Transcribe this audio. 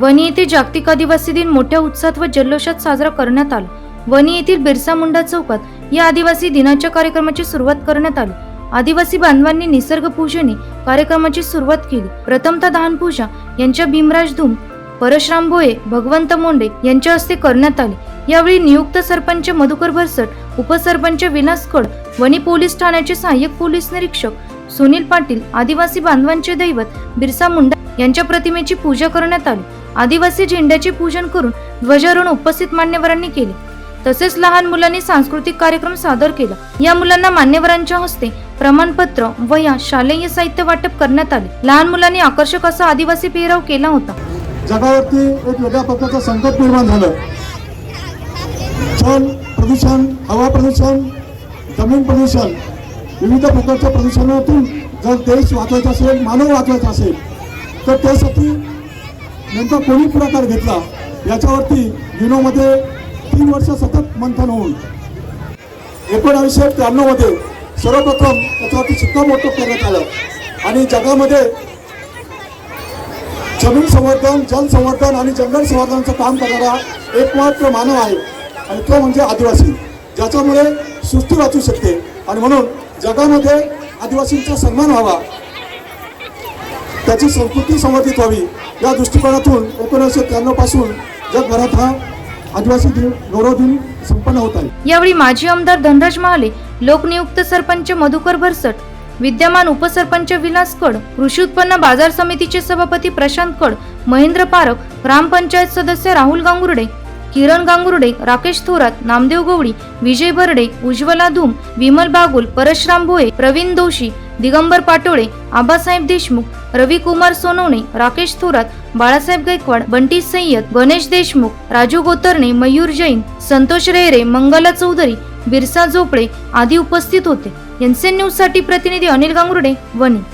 वणी येथे जागतिक आदिवासी दिन मोठ्या उत्साहात व जल्लोषात साजरा करण्यात आला. वणी येथील बिरसा मुंडा चौकात या आदिवासी दिनाच्या कार्यक्रमाची सुरुवात करण्यात आली. आदिवासी बांधवांनी निसर्ग पूजने कार्यक्रमाची सुरुवात केली. प्रथमतः दहान पूजा यांच्या भीमराज धूम परशुराम भोये भगवंत मोंडे यांच्या हस्ते करण्यात आले. यावेळी नियुक्त सरपंच मधुकर भरसट उपसरपंच विलास कड वणी पोलीस ठाण्याचे सहाय्यक पोलीस निरीक्षक सुनील पाटील आदिवासी बांधवांचे दैवत बिरसा मुंडा यांच्या प्रतिमेची पूजा करण्यात आली. आदिवासी झेंड्याचे पूजन करून ध्वजारोहण उपस्थित मान्यवरांनी केले. तसेच लहान मुलांनी सांस्कृतिक कार्यक्रम सादर केला. या मुलांना मान्यवरांच्या हस्ते प्रमाणपत्र व या शालेय साहित्य वाटप करण्यात आले. लहान मुलांनी आकर्षक असा आदिवासी पेहराव केला होता. जगावरती एक वेगळ्या प्रकारचं संकट निर्माण झालं. जल प्रदूषण हवा प्रदूषण जमीन प्रदूषण विविध प्रकारच्या प्रदूषणातून जर देश वाचवायचा असेल मानव वाचवायचा असेल तर त्यासाठी यांचा कोणी पुढाकार घेतला? याच्यावरती युनोमध्ये तीन वर्ष सतत मंथन होऊन. एकोणावीसशे त्र्याण्णवमध्ये सर्वप्रथम त्याच्यावरती शिक्कामोर्तब करण्यात आलं. आणि जगामध्ये जमीन संवर्धन जलसंवर्धन आणि जंगल संवर्धनाचं काम करणारा एकमात्र मानव आहे. आणि तो म्हणजे आदिवासी ज्याच्यामुळे सृष्टी वाचू शकते. आणि म्हणून जगामध्ये आदिवासींचा सन्मान व्हावा. त्याची संस्कृती संवर्धित व्हावी. या दृष्टिकोनातून एकोणीसशे त्र्याण्णवपासून जगभरात हा आदिवासी दिन गौरव दिन संपन्न होत आहे. यावेळी माजी आमदार धनराज महाले लोकनियुक्त सरपंच मधुकर भरसट विद्यमान उपसरपंच विलास कड कृषी उत्पन्न बाजार समितीचे सभापती प्रशांत कड महेंद्र पारख ग्रामपंचायत सदस्य राहुल गांगुर्डे किरण गांगुर्डे राकेश थोरात नामदेव गवळी विजय बर्डे उज्ज्वला धूम विमल बागुल परशराम भोये प्रवीण दोशी दिगंबर पाटोळे आबासाहेब देशमुख रविकुमार सोनवणे राकेश थोरात बाळासाहेब गायकवाड बंटी सय्यद गणेश देशमुख राजू गोतरणे मयूर जैन संतोष रेहरे मंगला चौधरी बिरसा झोपडे आदी उपस्थित होते. एनसीएन न्यूजसाठी प्रतिनिधी अनिल गांगुर्डे वणी.